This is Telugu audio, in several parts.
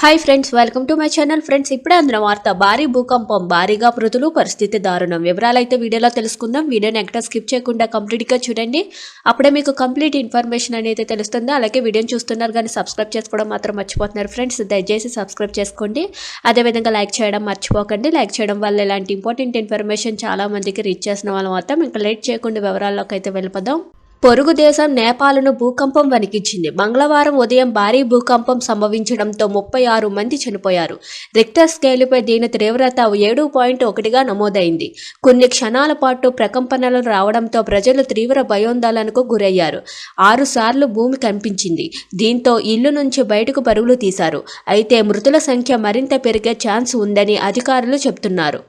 Hi friends welcome to my channel friends ఇప్పుడే అందిన వార్త భారీ భూకంపం భారీగా మృతులు పరిస్థితి దారుణం. వివరాలు అయితే వీడియోలో తెలుసుకుందాం. వీడియోని ఎక్కడ స్కిప్ చేయకుండా కంప్లీట్గా చూడండి. అప్పుడే మీకు కంప్లీట్ ఇన్ఫర్మేషన్ అనేది తెలుస్తుంది. అలాగే వీడియోని చూస్తున్నారు కానీ సబ్స్క్రైబ్ చేసుకోవడం మాత్రం మర్చిపోతున్నారు. ఫ్రెండ్స్ దయచేసి సబ్స్క్రైబ్ చేసుకోండి. అదేవిధంగా లైక్ చేయడం మర్చిపోకండి. లైక్ చేయడం వల్ల ఇలాంటి ఇంపార్టెంట్ ఇన్ఫర్మేషన్ చాలా మందికి రీచ్ చేసిన వాళ్ళు మాత్రం ఇంకా లేట్ చేయకుండా వివరాల్లోకి అయితే వెళ్ళిపోదాం. పొరుగు దేశం నేపాల్ను భూకంపం వణికించింది. మంగళవారం ఉదయం భారీ భూకంపం సంభవించడంతో ముప్పై ఆరు మంది చనిపోయారు. రిక్టర్ స్కేలుపై దీని తీవ్రత ఏడు పాయింట్ ఒకటిగా నమోదైంది. కొన్ని క్షణాల పాటు ప్రకంపనలు రావడంతో ప్రజలు తీవ్ర భయోందోళనకు గురయ్యారు. ఆరు సార్లు భూమి కంపించింది. దీంతో ఇల్లు నుంచి బయటకు పరుగులు తీశారు. అయితే మృతుల సంఖ్య మరింత పెరిగే ఛాన్స్ ఉందని అధికారులు చెబుతున్నారు.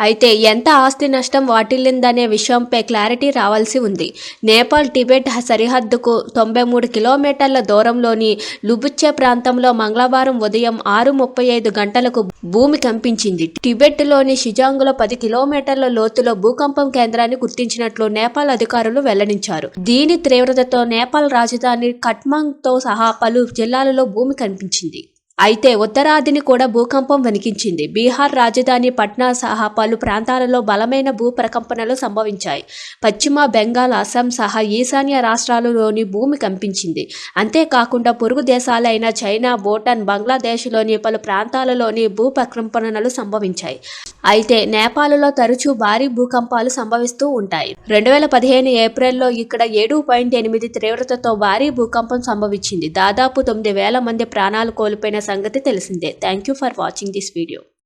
అయితే ఎంత ఆస్తి నష్టం వాటిల్లిందనే విషయంపై క్లారిటీ రావాల్సి ఉంది. నేపాల్ టిబెట్ సరిహద్దుకు తొంభై మూడు కిలోమీటర్ల దూరంలోని లుబుచ్చే ప్రాంతంలో మంగళవారం ఉదయం ఆరు ముప్పై ఐదు గంటలకు భూమి కంపించింది. టిబెట్లోని షిజాంగ్లో పది కిలోమీటర్ల లోతులో భూకంపం కేంద్రాన్ని గుర్తించినట్లు నేపాల్ అధికారులు వెల్లడించారు. దీని తీవ్రతతో నేపాల్ రాజధాని కట్మాంగ్తో సహా పలు జిల్లాలలో భూమి కనిపించింది అయితే ఉత్తరాదిని కూడా భూకంపం వణికించింది బీహార్ రాజధాని పట్నా సహా పలు ప్రాంతాలలో బలమైన భూ ప్రకంపనలు సంభవించాయి. పశ్చిమ బెంగాల్ అస్సాం సహా ఈశాన్య రాష్ట్రాలలోని భూమి కంపించింది. అంతేకాకుండా పొరుగు దేశాలైన చైనా భూటాన్ బంగ్లాదేశ్లోని పలు ప్రాంతాలలోని భూ ప్రకంపనలు సంభవించాయి. అయితే నేపాల్లో తరచూ భారీ భూకంపాలు సంభవిస్తూ ఉంటాయి. రెండు వేల పదిహేను ఏప్రిల్లో ఇక్కడ ఏడు పాయింట్ ఎనిమిది తీవ్రతతో భారీ భూకంపం సంభవించింది. దాదాపు తొమ్మిది వేల మంది ప్రాణాలు కోల్పోయిన సంగతి తెలిసిందే. Thank you for watching this video